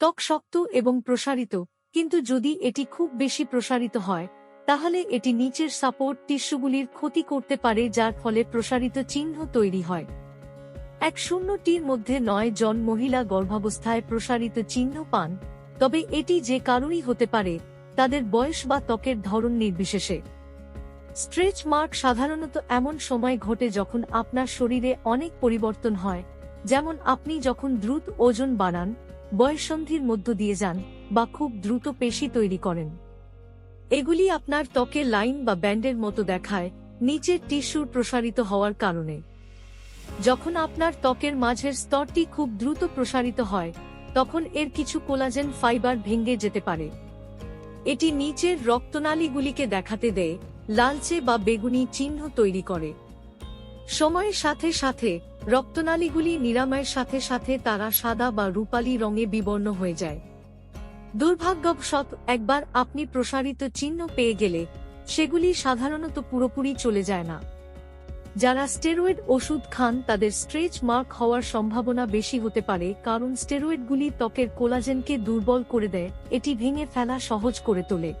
ত্বক শক্ত এবং প্রসারিত, কিন্তু যদি এটি খুব বেশি প্রসারিত হয়, তাহলে এটি নিচের সাপোর্ট টিস্যুগুলির ক্ষতি করতে পারে যার ফলে প্রসারিত চিহ্ন তৈরি হয়। এক শূন্যটির মধ্যে নয় জন মহিলা গর্ভাবস্থায় প্রসারিত চিহ্ন পান, তবে এটি যে কারণই হতে পারে, তাদের বয়স বা ত্বকের ধরন নির্বিশেষে। স্ট্রেচ মার্ক সাধারণত এমন সময় ঘটে যখন আপনার শরীরে অনেক পরিবর্তন হয়, যেমন আপনি যখন দ্রুত ওজন বাড়ান বয়ঃসন্ধির মধ্য দিয়ে যান বা খুব দ্রুত পেশি তৈরি করেন। এগুলি আপনার ত্বকে লাইন বা ব্যান্ডের মতো দেখায় নিচের টিস্যুর প্রসারিত হওয়ার কারণে। যখন আপনার ত্বকের মাঝের স্তরটি খুব দ্রুত প্রসারিত হয়, তখন এর কিছু কোলাজেন ফাইবার ভেঙে যেতে পারে। এটি নিচের রক্তনালীগুলিকে দেখাতে দেয়, লালচে বা বেগুনি চিহ্ন তৈরি করে। সময়ের সাথে সাথে রক্তনালীগুলি নিরাময়ের সাথে সাথে তারা সাদা বা রূপালী রঙে বিবর্ণ হয়ে যায়। দুর্ভাগ্যবশত, একবার আপনি প্রসারিত চিহ্ন পেয়ে গেলে, সেগুলি সাধারণত পুরোপুরি চলে যায় না। যারা স্টেরয়েড ওষুধ খান, তাদের স্ট্রেচ মার্ক হওয়ার সম্ভাবনা বেশি হতে পারে, কারণ স্টেরয়েডগুলি ত্বকের কোলাজেনকে দুর্বল করে দেয়, এটি ভেঙে ফেলা সহজ করে তোলে।